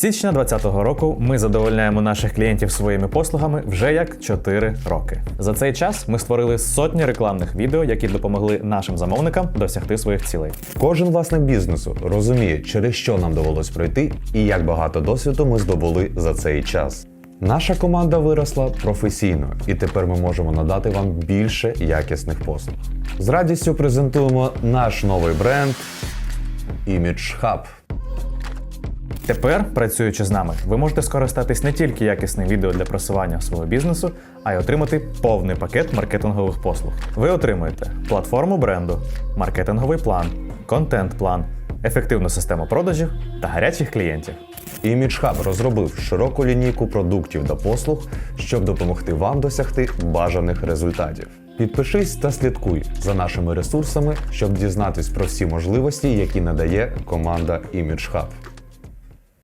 січня 2020 року ми задовольняємо наших клієнтів своїми послугами вже як 4 роки. За цей час ми створили сотні рекламних відео, які допомогли нашим замовникам досягти своїх цілей. Кожен власник бізнесу розуміє, через що нам довелось пройти і як багато досвіду ми здобули за цей час. Наша команда виросла професійно, і тепер ми можемо надати вам більше якісних послуг. З радістю презентуємо наш новий бренд Image Hub. Тепер, працюючи з нами, ви можете скористатись не тільки якісним відео для просування свого бізнесу, а й отримати повний пакет маркетингових послуг. Ви отримуєте платформу бренду, маркетинговий план, контент-план, ефективну систему продажів та гарячих клієнтів. Image Hub розробив широку лінійку продуктів та послуг, щоб допомогти вам досягти бажаних результатів. Підпишись та слідкуй за нашими ресурсами, щоб дізнатись про всі можливості, які надає команда Image Hub.